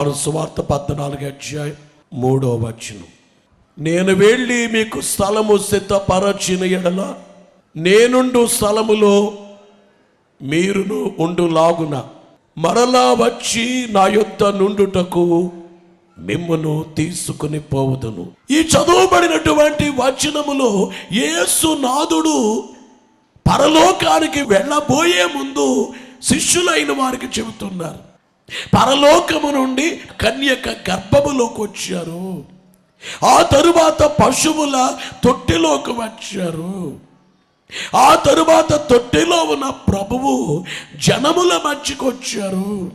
వారు సువార్త పద్నాలుగు అధ్యాయం మూడో వచనం. నేను వెళ్ళి మీకు స్థలము సిద్ధపరచిన ఎడల నేనుండు స్థలములో మీరును ఉండు లాగున మరలా వచ్చి నా యొద్ద నుండుటకు మిమ్మను తీసుకుని పోవుదును. ఈ చదువుబడినటువంటి వచనములో యేసు నాదుడు పరలోకానికి వెళ్ళబోయే ముందు శిష్యులైన వారికి చెబుతున్నారు. పరలోకము నుండి కన్యక గర్భములోకి వచ్చారు. ఆ తరువాత పశువుల తొట్టిలోకి వచ్చారు. ఆ తరువాత తొట్టిలో ఉన్న ప్రభువు జనముల మధ్యకు వచ్చారు.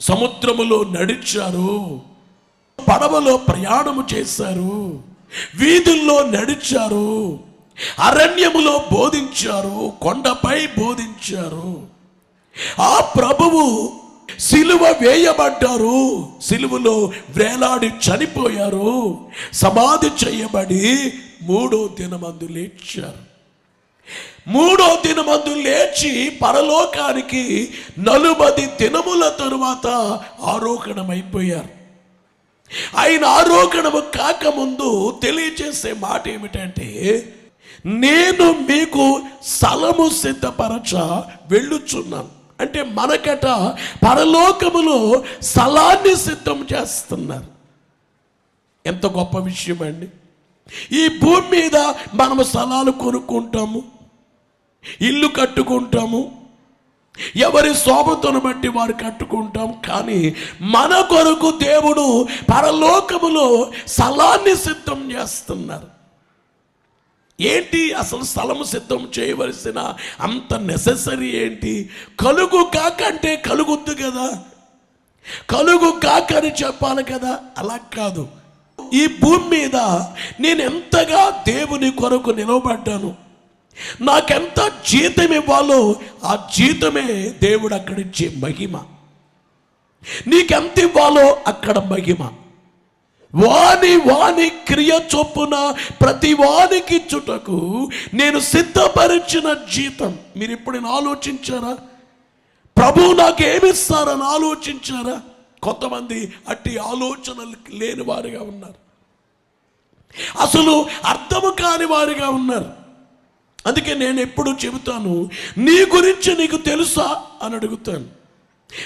సముద్రములో నడిచారు. పడవలో ప్రయాణము చేశారు. వీధుల్లో నడిచారు. అరణ్యములో బోధించారు. కొండపై బోధించారు. ఆ ప్రభువు సిలువ వేయబడ్డారు. సిలువలో వేలాడి చనిపోయారు. సమాధి చేయబడి మూడో దినమందు లేచారు. మూడో దినమందు లేచి పరలోకానికి నలుబది దినముల తరువాత ఆరోహణమైపోయారు. ఆయన ఆరోహణము కాకముందు తెలియజేసే మాట ఏమిటంటే నేను మీకు స్థలము సిద్ధపరచ వెళ్ళుచున్నాను. అంటే మనకట పరలోకములో స్థలాన్ని సిద్ధం చేస్తున్నారు. ఎంత గొప్ప విషయం అండి. ఈ భూమి మీద మనము స్థలాలు కొనుక్కుంటాము ఇల్లు కట్టుకుంటాము ఎవరి శోభతను బట్టి వారు కట్టుకుంటాం కానీ మన కొరకు దేవుడు పరలోకములో స్థలాన్ని సిద్ధం చేస్తున్నారు. ఏంటి అసలు స్థలము సిద్ధం చేయవలసిన అంత నెససరీ ఏంటి? కలుగు కాక అంటే కలుగుద్దు కదా. కలుగు కాక అని చెప్పాలి కదా. అలా కాదు. ఈ భూమి మీద నేను ఎంతగా దేవుని కొరకు నిలవబడ్డాను? నాకెంత జీతం ఇవ్వాలో ఆ జీతమే దేవుడు అక్కడిచ్చే మహిమ. నీకెంత ఇవ్వాలో అక్కడ మహిమ. వాని వాని క్రియ చొప్పున ప్రతి వానికి చుటకు నేను సిద్ధపరిచిన జీతం. మీరు ఎప్పుడైనా ఆలోచించారా? ప్రభు నాకు ఏమిస్తారని ఆలోచించారా? కొంతమంది అట్టి ఆలోచనలు లేని వారిగా ఉన్నారు. అసలు అర్థము కాని వారిగా ఉన్నారు. అందుకే నేను ఎప్పుడు చెబుతాను నీ గురించి నీకు తెలుసా అని అడుగుతాను.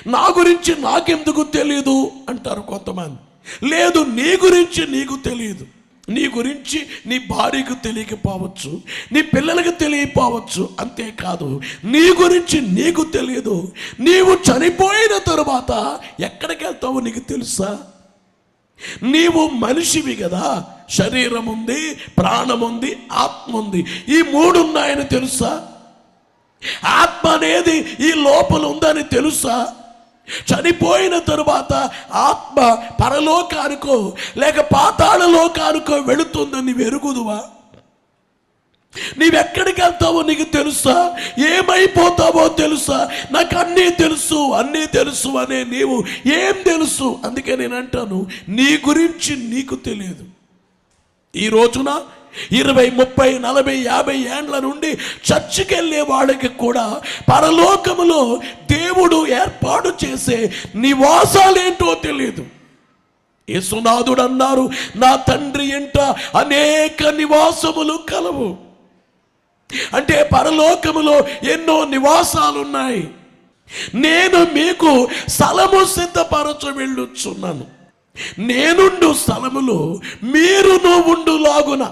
నా గురించి నాకెందుకు తెలియదు అంటారు కొంతమంది. లేదు నీ గురించి నీకు తెలియదు నీ గురించి నీ భార్యకు తెలియకపోవచ్చు నీ పిల్లలకు తెలియకపోవచ్చు అంతేకాదు నీ గురించి నీకు తెలియదు నీవు చనిపోయిన తరువాత ఎక్కడికి వెళ్తావో నీకు తెలుసా? నీవు మనిషివి కదా శరీరం ఉంది ప్రాణం ఉంది ఆత్మ ఉంది. ఈ మూడు ఉన్నాయని తెలుసా? ఆత్మ అనేది ఈ లోపల ఉందని తెలుసా? చనిపోయిన తరువాత ఆత్మ పరలోకానికో లేక పాతాళ లోకానికో వెళుతుందని వెరుగుదువా నీవెక్కడికి వెళ్తావో నీకు తెలుసా? ఏమైపోతావో తెలుసా? నాకు అన్నీ తెలుసు అన్నీ తెలుసు అనే నీవు ఏం తెలుసు? అందుకే నేను అంటాను నీ గురించి నీకు తెలియదు. ఈ రోజున ఇరవై ముప్పై నలభై యాభై ఏండ్ల నుండి చర్చికి వెళ్ళే వాళ్ళకి కూడా పరలోకములో దేవుడు ఏర్పాటు చేసే నివాసాలేంటో తెలియదు యేసునాథుడు అన్నారు నా తండ్రి ఇంట అనేక నివాసములు కలవు. అంటే పరలోకములో ఎన్నో నివాసాలు ఉన్నాయి నేను మీకు స్థలము సిద్ధపరచ వెళ్ళుచున్నాను. నేనుండు స్థలములో మీరును ఉండులాగున.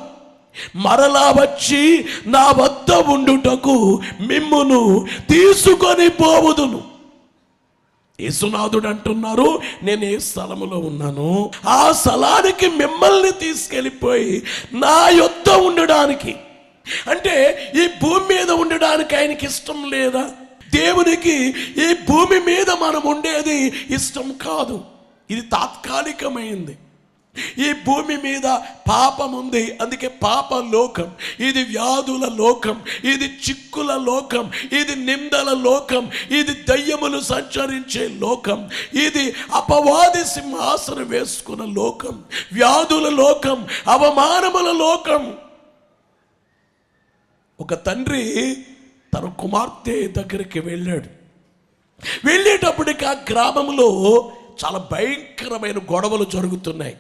మరలా వచ్చి నా వద్ద ఉండుటకు మిమ్మును తీసుకొని పోవుదును. యేసునాథుడు అంటున్నారు నేను ఏ స్థలములో ఉన్నాను? ఆ స్థలానికి మిమ్మల్ని తీసుకెళ్ళిపోయి నా యొద్ద ఉండడానికి. అంటే ఈ భూమి మీద ఉండడానికి ఆయనకి ఇష్టం లేదా? దేవునికి ఈ భూమి మీద మనం ఉండేది ఇష్టం కాదు. ఇది తాత్కాలికమైంది. ఈ భూమి మీద పాపం ఉంది. అందుకే పాప లోకం ఇది వ్యాధుల లోకం ఇది చిక్కుల లోకం ఇది నిందల లోకం ఇది దయ్యములు సంచరించే లోకం ఇది అపవాది సింహాసనం వేసుకున్న లోకం వ్యాధుల లోకం అవమానముల లోకం. ఒక తండ్రి తన కుమార్తె దగ్గరికి వెళ్ళాడు. వెళ్ళేటప్పటికి ఆ గ్రామంలో చాలా భయంకరమైన గొడవలు జరుగుతున్నాయి.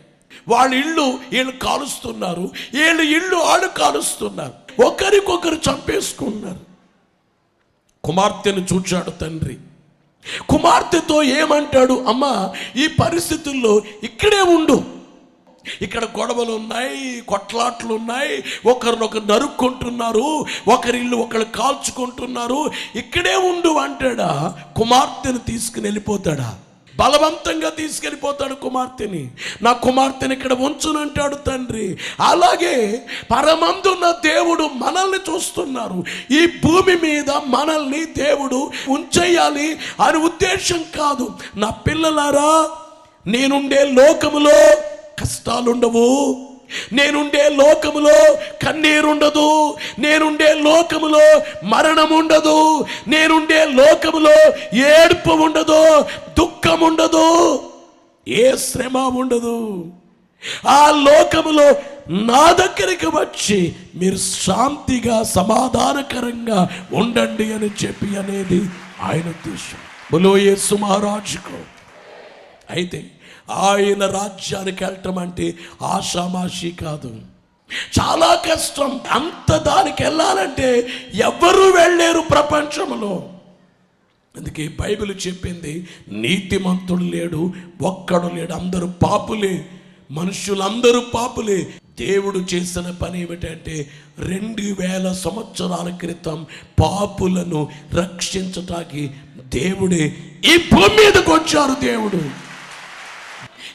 వాళ్ళ ఇళ్ళు వీళ్ళు కాలుస్తున్నారు వీళ్ళు ఇళ్ళు వాళ్ళు కాలుస్తున్నారు. ఒకరికొకరు చంపేసుకున్నారు. కుమార్తెను చూచాడు తండ్రి. కుమార్తెతో ఏమంటాడు అమ్మా ఈ పరిస్థితుల్లో ఇక్కడే ఉండు. ఇక్కడ గొడవలు ఉన్నాయి కొట్లాట్లు ఉన్నాయి ఒకరినొకరు నరుక్కుంటున్నారు ఒకరి ఇల్లు ఒకరు కాల్చుకుంటున్నారు. ఇక్కడే ఉండు అంటాడా? కుమార్తెను తీసుకుని వెళ్ళిపోతాడా? బలవంతంగా తీసుకెళ్ళిపోతాడు కుమార్తెని. నా కుమార్తెని ఇక్కడ ఉంచునంటాడు తండ్రి. అలాగే పరమందున్న దేవుడు మనల్ని చూస్తున్నారు. ఈ భూమి మీద మనల్ని దేవుడు ఉంచేయాలి అని ఉద్దేశం కాదు. నా పిల్లలారా నేనుండే లోకములో కష్టాలుండవు. నేనుండే లోకములో కన్నీరుండదు నేనుండే లోకములో మరణం ఉండదు నేనుండే లోకములో ఏడుపు ఉండదు దుఃఖం ఉండదు ఏ శ్రమ ఉండదు. ఆ లోకములో నా దగ్గరికి వచ్చి మీరు శాంతిగా సమాధానకరంగా ఉండండి అని చెప్పి అనేది ఆయన ఉద్దేశం. బులో యేసు మహారాజుకు. అయితే ఆయన రాజ్యానికి వెళ్ళటం అంటే ఆషామాషి కాదు. చాలా కష్టం. అంత దానికి వెళ్ళాలంటే ఎవరు వెళ్ళలేరు ప్రపంచంలో. అందుకే బైబిల్ చెప్పింది నీతిమంతుడు లేడు ఒక్కడు లేడు అందరూ పాపులే మనుషులందరూ పాపులే. దేవుడు చేసిన పని ఏమిటంటే రెండు వేల సంవత్సరాల క్రితం పాపులను రక్షించటానికి దేవుడే ఈ భూమి మీదకి వచ్చారు దేవుడు.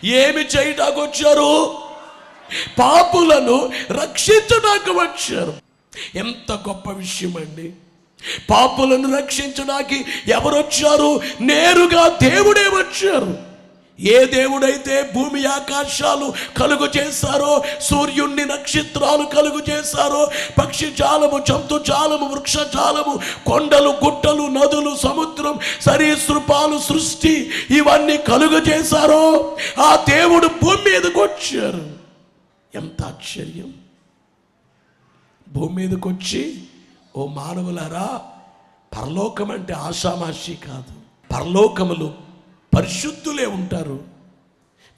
ఏమి చేయటానికి వచ్చారు పాపులను రక్షించడానికి వచ్చారు ఎంత గొప్ప విషయం అండి పాపులను రక్షించడానికి ఎవరు వచ్చారు నేరుగా దేవుడే వచ్చారు. ఏ దేవుడైతే భూమి ఆకాశాలు కలుగు చేశారో సూర్యుణ్ణి నక్షత్రాలు కలుగు చేశారో పక్షి జాలము జంతు జాలము వృక్ష జాలము కొండలు గుట్టలు నదులు సముద్రం సరీసృపాలు సృష్టి ఇవన్నీ కలుగు చేశారో ఆ దేవుడు భూమి మీదకి వచ్చారు. ఎంత ఆశ్చర్యం! భూమి మీదకి వచ్చి ఓ మానవులారా పరలోకం అంటే ఆషామాషి కాదు. పరలోకములు పరిశుద్ధులే ఉంటారు.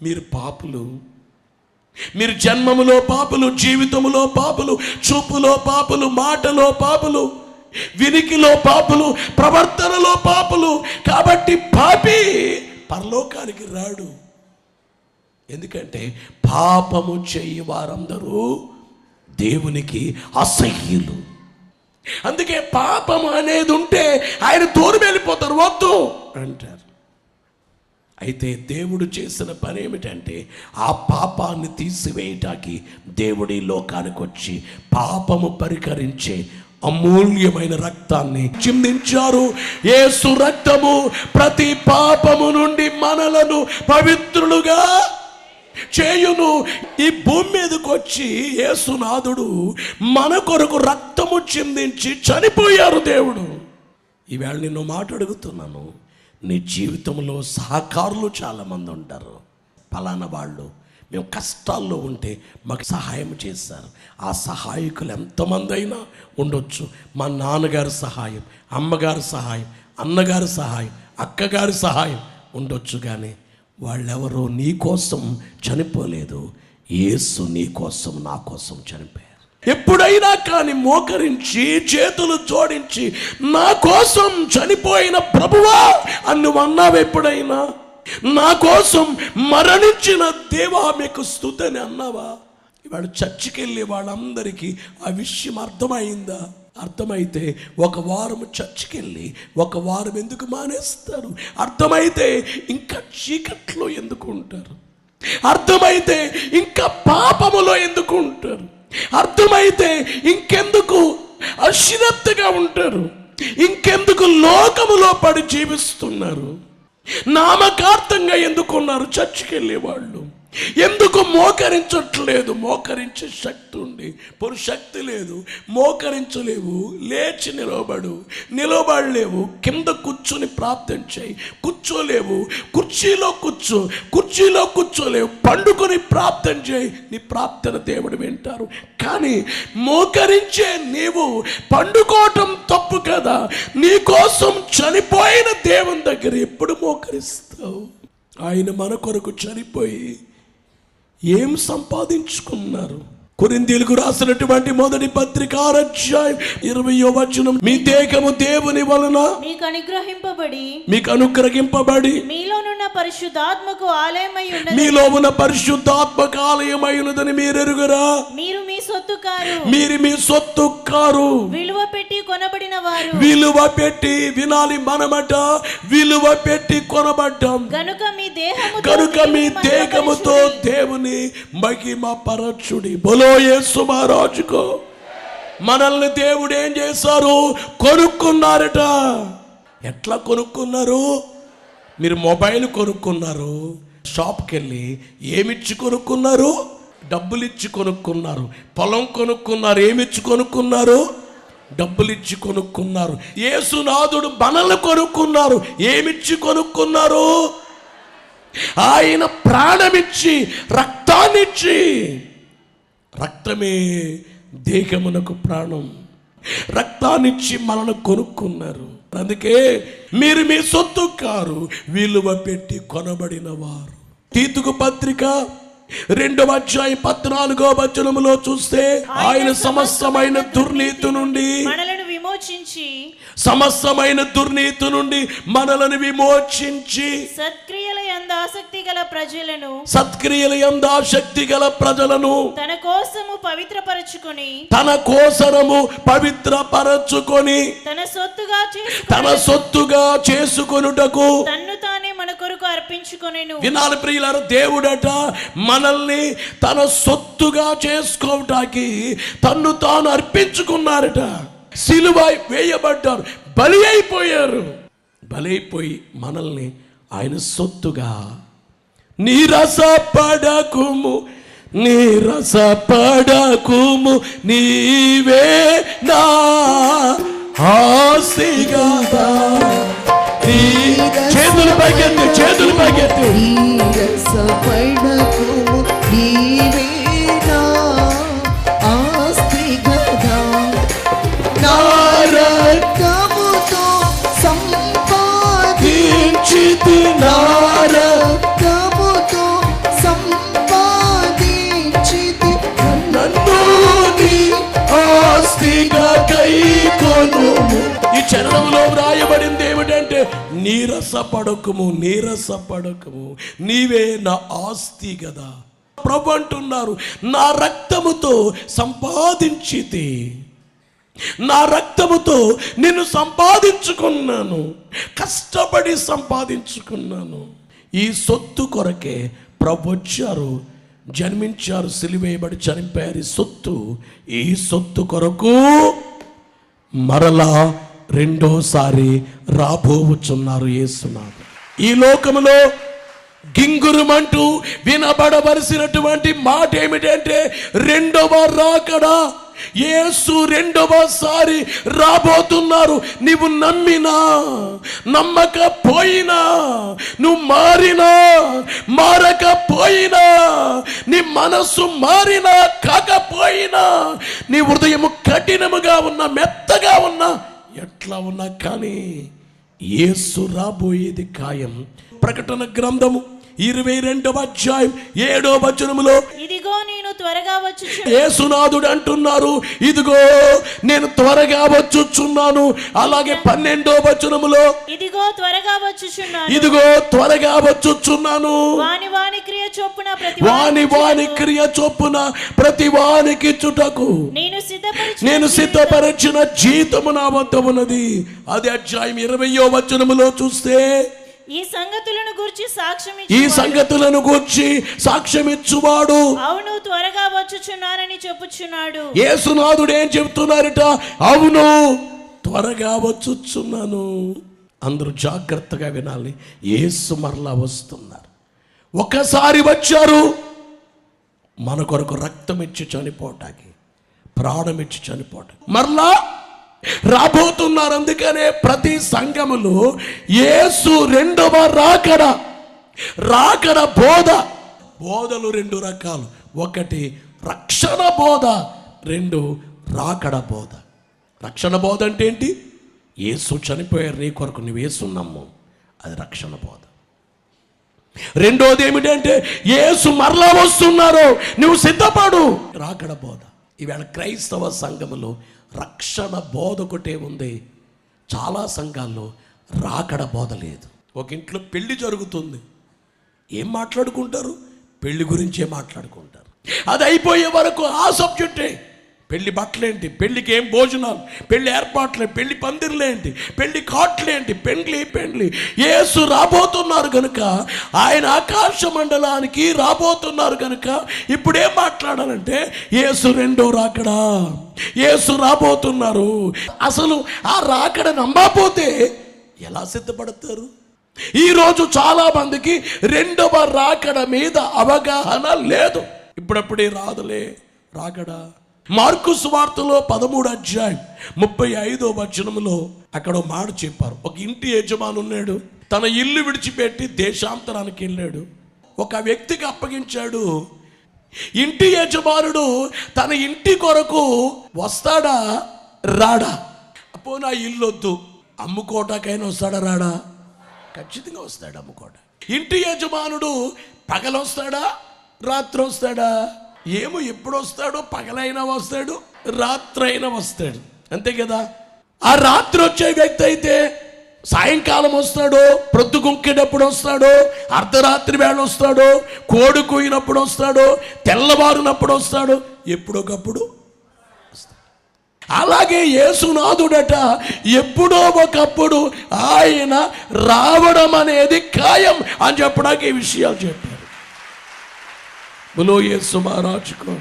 మీరు పాపులు. మీరు జన్మములో పాపులు జీవితములో పాపులు చూపులో పాపులు మాటలో పాపులు వినికిలో పాపులు ప్రవర్తనలో పాపులు. కాబట్టి పాపి పరలోకానికి రాడు. ఎందుకంటే పాపము చేయి వారందరూ దేవునికి అసహ్యులు. అందుకే పాపము అనేది ఉంటే ఆయన దూరం వెళ్ళిపోతారు వద్దు అంటారు. అయితే దేవుడు చేసిన పని ఏమిటంటే ఆ పాపాన్ని తీసివేయటానికి దేవుడి లోకానికి వచ్చి పాపము పరికరించే అమూల్యమైన రక్తాన్ని చిందించారు. యేసు రక్తము ప్రతి పాపము నుండి మనలను పవిత్రులుగా చేయును. ఈ భూమి మీదకి వచ్చి యేసునాథుడు మన కొరకు రక్తము చిందించి చనిపోయారు దేవుడు. ఈవేళ నిన్ను మాట అడుగుతున్నాను నీ జీవితంలో సహకారులు చాలామంది ఉంటారు. ఫలానా వాళ్ళు మేము కష్టాల్లో ఉంటే మాకు సహాయం చేశారు ఆ సహాయకులు ఎంతమంది అయినా ఉండొచ్చు. మా నాన్నగారి సహాయం అమ్మగారి సహాయం అన్నగారి సహాయం అక్కగారి సహాయం ఉండొచ్చు కానీ వాళ్ళెవరో నీ కోసం చనిపోలేదు. ఏసు నీ కోసం నా కోసం చనిపోయారు. ఎప్పుడైనా కానీ మోకరించి చేతులు జోడించి నా కోసం చనిపోయిన ప్రభువా అని నువ్వు అన్నావు ఎప్పుడైనా? నా కోసం మరణించిన దేవా మీకు స్థుతని అన్నావా? ఇవాడు చర్చికెళ్ళి వాళ్ళందరికీ ఆ విషయం అర్థమైందా? అర్థమైతే ఒక వారం చర్చికెళ్ళి ఒక వారం ఎందుకు మానేస్తారు? అర్థమైతే ఇంకా చీకట్లో ఎందుకు ఉంటారు? అర్థమైతే ఇంకా పాపములో ఎందుకు ఉంటారు? అర్థమైతే ఇంకెందుకు అశ్రద్ధగా ఉంటారు? ఇంకెందుకు లోకములో పడి జీవిస్తున్నారు? నామకార్థంగా ఎందుకున్నారు? చర్చికి వెళ్ళేవాళ్ళు ఎందుకు మోకరించట్లేదు? మోకరించే శక్తి ఉంది. పొరు శక్తి లేదు. మోకరించలేవు. లేచి నిలబడు నిలబడలేవు కింద కూర్చొని ప్రార్థన చేయి. కూర్చోలేవు. కుర్చీలో కూర్చో. కుర్చీలో కూర్చోలేవు. పండుకొని ప్రార్థన చేయి. నీ ప్రార్థన దేవుడు వింటారు. కానీ మోకరించే నీవు పండుకోవటం తప్పు కదా. నీ కోసం చనిపోయిన దేవుని దగ్గర ఎప్పుడు మోకరిస్తావు? ఆయన మన కొరకు చనిపోయి ఏం సంపాదించుకున్నారు? కొరిందీలకు రాసినటువంటి మొదటి పత్రిక ఆరధ్యాయం ఇరవయో వచనం. మీ దేహము దేవుని వలన మీకు అనుగ్రహింపబడి మీకు అనుగ్రహింపబడి మీలోనున్న పరిశుద్ధాత్మకు ఆలయమై ఉన్నది. మీలో ఉన్న పరిశుద్ధాత్మక ఆలయమైనదని మీరెరుగురా? మీరు మీ సొత్తు కారు మీరు మీ సొత్తు కారు విలువ పెట్టి కొనబడిన వారు విలువ పెట్టి వినాలి మనమట విలువ పెట్టి కొనబడ్డాం. గనుక మీ దేహము కనుక మీ దేహముతో దేవుని మహిమ పరచుడి బలో యేసు మహారాజుకో. మనల్ని దేవుడు ఏం చేశారు? కొనుక్కున్నారట. ఎట్లా కొనుక్కున్నారు? మీరు మొబైల్ కొనుక్కున్నారు షాప్కి వెళ్ళి ఏమిచ్చి కొనుక్కున్నారు? డబ్బులు ఇచ్చి కొనుక్కున్నారు. పొలం కొనుక్కున్నారు ఏమిచ్చి కొనుక్కున్నారు? డబ్బులు ఇచ్చి కొనుక్కున్నారు యేసునాథుడు మనల్ని కొనుక్కున్నారు. ఏమిచ్చి కొనుక్కున్నారు? ఆయన ప్రాణమిచ్చి రక్తాన్నిచ్చి. రక్తమే దేహమునకు ప్రాణం. రక్తాన్నిచ్చి మనను కొనుక్కున్నారు. అందుకే మీరు మీ సొత్తు కారు విలువ పెట్టి కొనబడిన వారు. తీతుకు పత్రిక రెండవ అధ్యాయం పద్నాలుగో వచనములో చూస్తే ఆయన సమస్తమైన దుర్నీతి నుండి విమోచించి సమస్తమైన దుర్నీతి నుండి మనలను విమోచించి సత్క్రియల యందు ఆసక్తి గల ప్రజలను సత్క్రియల యందు ఆసక్తి గల ప్రజలను తన కోసము పవిత్రపరచుకొని తన కోసరము పవిత్రపరచుకొని తన సొత్తుగా తన సొత్తుగా చేసుకొనుటకు తన్ను తానే మన కొరకు అర్పించుకొనెను. వినాలి ప్రియులారు దేవుడట మనల్ని తన సొత్తుగా చేసుకోవటానికి తన్ను తాను అర్పించుకున్నారట. సిలువై వేయబడ్డారు. బలి అయిపోయారు బలి అయిపోయి మనల్ని ఆయన సొత్తుగా నీరస పడకుము నీరస పడకుము నీవే నా ఆస్తిగా. నీ చేతులు పైకెత్తు చేతులు పైకెత్తి. నీరసపడకు ఈ చరణంలో వ్రాయబడింది ఏమిటంటే నీరస పడకము నీరస పడకము నీవే నా ఆస్తి కదా ప్రభు అంటున్నారు నా రక్తముతో సంపాదించితి నా రక్తముతో నిన్ను సంపాదించుకున్నాను కష్టపడి సంపాదించుకున్నాను. ఈ సొత్తు కొరకే ప్రభు వచ్చారు జన్మించారు సిలివేయబడి చనిపోయారు ఈ సొత్తు. ఈ సొత్తు కొరకు మరలా రెండోసారి రాబోవుచున్నారు యేసునాథు. ఈ లోకములో గింగురుమంటూ వినబడవలసినటువంటి మాట ఏమిటంటే రెండవ రాకడా. యేసు రెండవసారి రాబోతున్నారు. నీవు నమ్మినా నమ్మకపోయినా నువ్వు మారినా మారకపోయినా నీ మనస్సు మారినా కాకపోయినా నీ హృదయము కఠినముగా ఉన్నా మెత్తగా ఉన్నా ఎట్లా ఉన్నా కానీ ఏసు రాబోయేది ఖాయం. ప్రకటన గ్రంథము ఇరవై రెండవ అధ్యాయం ఏడో వచనములో ఇదిగో త్వరగా వచ్చి యేసునాథుడు అంటున్నారు ఇదిగో నేను త్వరగా వచ్చుచున్నాను. అలాగే పన్నెండో వచనములో ఇదిగో త్వరగా వచ్చుచున్నాను ఇదిగో త్వరగా వచ్చుచున్నాను. వాని వాని క్రియ చొప్పున ప్రతి వాని వాని క్రియ చొప్పున ప్రతి వానికి చుటకు నేను సిద్ధపరిచి నేను సిద్ధపరిచిన జీతము నా వద్ద ఉన్నది. అది అధ్యాయం ఇరవయో వచనములో చూస్తే ఈ సంగతులను గురించి సాక్ష్యం ఈ. సంగతులను గూర్చి సాక్ష్యమిచ్చువాడు. అవును త్వరగా వచ్చుచున్నానని చెప్పుచున్నాడు. యేసునాథుడు ఏం చెప్తున్నారట అవును త్వరగా వచ్చుచున్నాను. అందరూ జాగ్రత్తగా వినాలి యేసు మరలా వస్తున్నారు. ఒకసారి వచ్చారు మన కొరకు రక్తం ఇచ్చి చనిపోవటానికి ప్రాణం ఇచ్చి చనిపోవటం మరలా రాబోతున్నారు. అందుకనే ప్రతి సంఘములు యేసు రెండవ రాకడ రాకడ బోధ. బోధలు రెండు రకాలు. ఒకటి రక్షణ బోధ రెండు రాకడ బోధ. రక్షణ బోధ అంటే ఏంటి? యేసు చనిపోయారు నీ కొరకు నువ్వు యేసు నమ్ము అది రక్షణ బోధ. రెండోది ఏమిటంటే యేసు మరలా వస్తున్నారు నువ్వు సిద్ధపడు. రాకడ బోధ. ఈవేళ క్రైస్తవ సంఘములో రక్షణ బోధ ఒకటే ఉంది. చాలా సంఘాల్లో రాకడ బోధ లేదు. ఒక ఇంట్లో పెళ్ళి జరుగుతుంది. ఏం మాట్లాడుకుంటారు? పెళ్ళి గురించే మాట్లాడుకుంటారు. అది అయిపోయే వరకు ఆ సబ్జెక్టే. పెళ్ళి బట్టలేంటి? పెళ్ళికి ఏం భోజనాలు? పెళ్ళి ఏర్పాట్లే పెళ్ళి పందిర్లేంటి? పెళ్ళి కాట్లేంటి? పెండ్లి పెండ్లి. యేసు రాబోతున్నారు కనుక ఆయన ఆకాశ మండలానికి రాబోతున్నారు కనుక ఇప్పుడేం మాట్లాడాలంటే యేసు రెండో రాకడా? యేసు రాబోతున్నారు. అసలు ఆ రాకడ నమ్మకపోతే ఎలా సిద్ధపడతారు? ఈరోజు చాలా మందికి రెండవ రాకడ మీద అవగాహన లేదు. ఇప్పుడప్పుడే రాదులే రాకడా? మార్కు సువార్తలో పదమూడు అధ్యాయం ముప్పై ఐదో వచనంలో అక్కడ మాట చెప్పారు. ఒక ఇంటి యజమాని ఉన్నాడు. తన ఇల్లు విడిచిపెట్టి దేశాంతరానికి వెళ్ళాడు. ఒక వ్యక్తికి అప్పగించాడు. ఇంటి యజమానుడు తన ఇంటి కొరకు వస్తాడా? రాడా? అప్పో నా ఇల్లు వద్దు అమ్ముకోటాకైనా వస్తాడా రాడా? ఖచ్చితంగా వస్తాడు అమ్ముకోట ఇంటి యజమానుడు పగలొస్తాడా? రాత్రి వస్తాడా ఏమో ఎప్పుడు వస్తాడో పగలైనా వస్తాడు రాత్రి అయినా వస్తాడు. అంతే కదా? ఆ రాత్రి వచ్చే వ్యక్తి అయితే సాయంకాలం వస్తాడో ప్రొద్దు గుంకేటప్పుడు వస్తాడో అర్ధరాత్రి వేళ వస్తాడో కోడి కూయినప్పుడు వస్తాడో తెల్లవారునప్పుడు వస్తాడో. ఎప్పుడొకప్పుడు అలాగే యేసునాథుడట ఎప్పుడో ఒకప్పుడు ఆయన రావడం అనేది ఖాయం అని చెప్పడానికి ఈ విషయాలు చెప్పారు. బులో యేసు మహారాజుకో.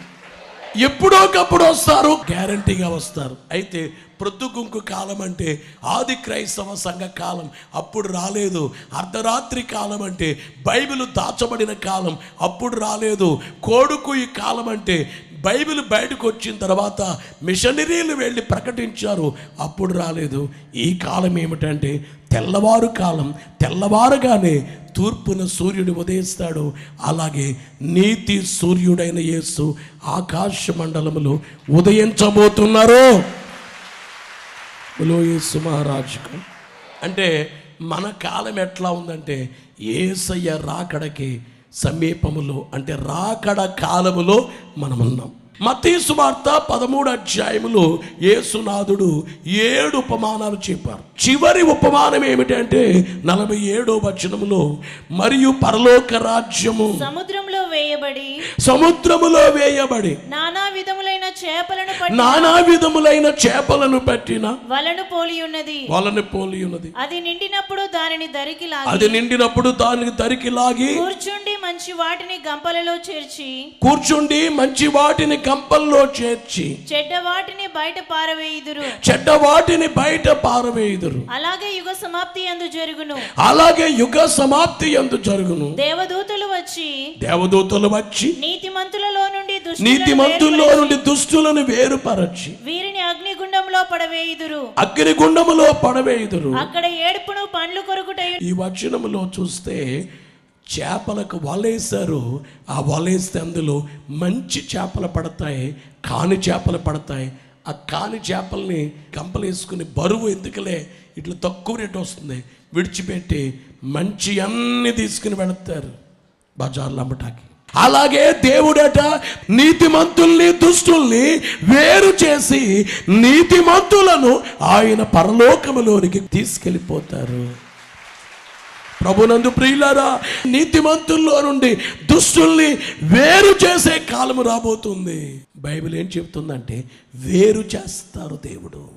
ఎప్పుడో ఒకప్పుడు వస్తారు? గ్యారంటీగా వస్తారు. అయితే ప్రొద్దుగుంకు కాలం అంటే ఆది క్రైస్తవ సంఘ కాలం అప్పుడు రాలేదు. అర్ధరాత్రి కాలం అంటే బైబిల్ దాచబడిన కాలం అప్పుడు రాలేదు. కోడుకు ఈ కాలం అంటే బైబిల్ బయటకు వచ్చిన తర్వాత మిషనరీలు వెళ్ళి ప్రకటించారు. అప్పుడు రాలేదు. ఈ కాలం ఏమిటంటే తెల్లవారు కాలం. తెల్లవారుగానే తూర్పున సూర్యుడు ఉదయిస్తాడు. అలాగే నీతి సూర్యుడైన యేసు ఆకాశ మండలములో ఉదయించబోతున్నారు. బులో యేసు మహారాజుకు. అంటే మన కాలం ఎట్లా ఉందంటే ఏసయ్య రాకడకి సమీపములో అంటే రాకడ కాలములో మనం ఉన్నాం మతీసు వార్త పదమూడు అధ్యాయములో యేసునాథుడు ఏడు ఉపమానాలు చెప్పారు. చివరి ఉపమానం ఏమిటంటే నలభై ఏడో వచనములో మరియు పరలోక రాజ్యము సముద్రంలో వేయబడి సముద్రములో వేయబడి నానా విధములైన చేపలను నానా విధములైన చేపలను పట్టిన వలను పోలి ఉన్నది. వాళ్ళని పోలి ఉన్నది. అది నిండినప్పుడు దానిని దరికి లాగి అది నిండినప్పుడు దానికి తరికి లాగి కూర్చుండి మంచి వాటిని గంపలలో చేర్చి కూర్చుండి మంచి వాటిని కంపల్లో చేర్చి చెడ్డ వాటిని బయట పారవేయుదురు. చెడ్డ వాటిని బయట పారవేయుదురు. అలాగే యుగ సమాప్తి అందు జరుగును. అలాగే యుగ సమాప్తి ఎందు జరుగును. దేవదూతలు వచ్చి దేవదూతలు వచ్చి నీతిమంతులలో నుండి నీతిమంతుల్లో నుండి దుష్టులను వేరుపరచి వీరిని అగ్నిగుండంలో పడవేయుదురు. అగ్నిగుండములో పడవేయుదురు. అక్కడ ఏడుపును పండ్లు కొరుకుటయు ఈ వచనములో చూస్తే చేపలకు వలేశారు. ఆ వలేస్తే అందులో మంచి చేపలు పడతాయి కాని చేపలు పడతాయి. ఆ కాని చేపల్ని కంపలేసుకుని బరువు ఎందుకులే? ఇట్లా తక్కువ రేటు వస్తుంది. విడిచిపెట్టి మంచి అన్ని తీసుకుని వెళతారు బజార్లో అమ్మటాకి అలాగే దేవుడట నీతిమంతుల్ని దుష్టుల్ని వేరు చేసి నీతిమంతులను ఆయన పరలోకములోనికి తీసుకెళ్ళిపోతారు. ప్రభునందు ప్రియులారా నీతిమంతుల్లో నుండి దుష్టుల్ని వేరు చేసే కాలం రాబోతుంది. బైబిల్ ఏం చెప్తుందంటే వేరు చేస్తారు దేవుడు.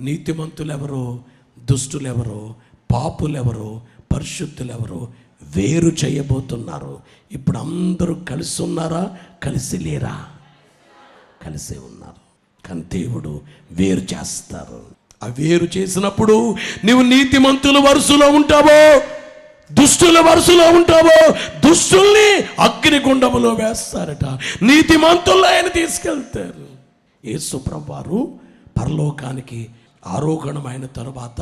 నీతిమంతులెవరో దుష్టులెవరో పాపులెవరో పరిశుద్ధులెవరో వేరు చేయబోతున్నారు. ఇప్పుడు అందరూ కలిసి ఉన్నారా? కలిసి లేరా? కలిసే ఉన్నారు. కానీ దేవుడు వేరు చేస్తారు. వేరు చేసినప్పుడు నీవు నీతిమంతుల వరుసలో ఉంటావో దుష్టుల వరుసలో ఉంటావో దుష్టుల్ని అగ్నిగుండములో వేస్తారట. నీతిమంతుల్లో ఆయన తీసుకెళ్తారు. యేసుప్రభు వారు పరలోకానికి ఆరోహణమైన తరువాత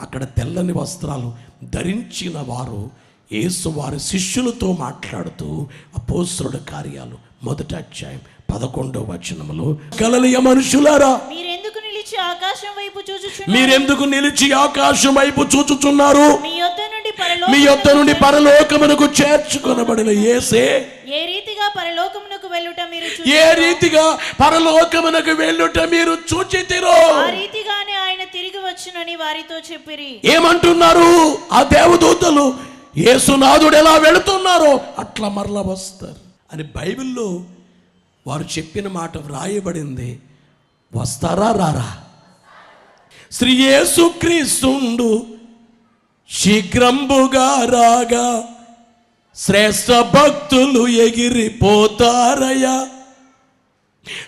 అక్కడ తెల్లని వస్త్రాలు ధరించిన వారు యేసు వారి శిష్యులతో మాట్లాడుతూ అపోస్తుల కార్యాలు మొదట అధ్యాయం పదకొండవ వచనములో గలలియ మనుషులారా మీరెందుకు నిలిచి ఆకాశం వైపు చూచుచున్నారు? మీ యొద్ద నుండి పరలోకమునకు చేర్చుకొనబడిన యేసే. ఏ రీతిగా పరలోకమునకు వెళ్ళుట మీరు ఏ రీతిగా పరలోకమునకు వెళ్ళుట మీరు చూచితిరో? ఆ రీతిగానే ఆయన తిరిగి వచ్చునని వారితో చెప్పిరి. ఏమంటున్నారు? ఆ దేవదూతలు యేసునాథుడు ఎలా వెళుతున్నారో అట్లా మరలా వస్తారు. అని బైబిల్లో వారు చెప్పిన మాట వ్రాయబడింది. వస్తారా రారా? శ్రీ యేసుక్రీస్తుండు శీఘ్రంబుగా రాగా శ్రేష్ఠ భక్తులు ఎగిరిపోతారయా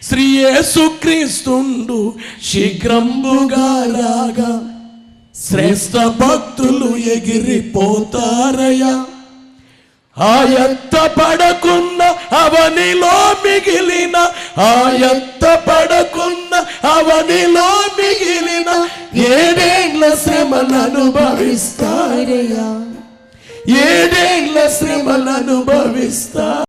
శ్రీ యేసుక్రీస్తుండు శీఘ్రంబుగా రాగా శ్రేష్ఠ భక్తులు ఆ ఆయత్త పడకున్న అవనిలో మిగిలిన ఆయత్త పడకున్న అవనిలో మిగిలిన ఏడేళ్ళ శ్రమను అనుభవిస్తారయ్యా ఏడేళ్ళ శ్రమను అనుభవిస్తా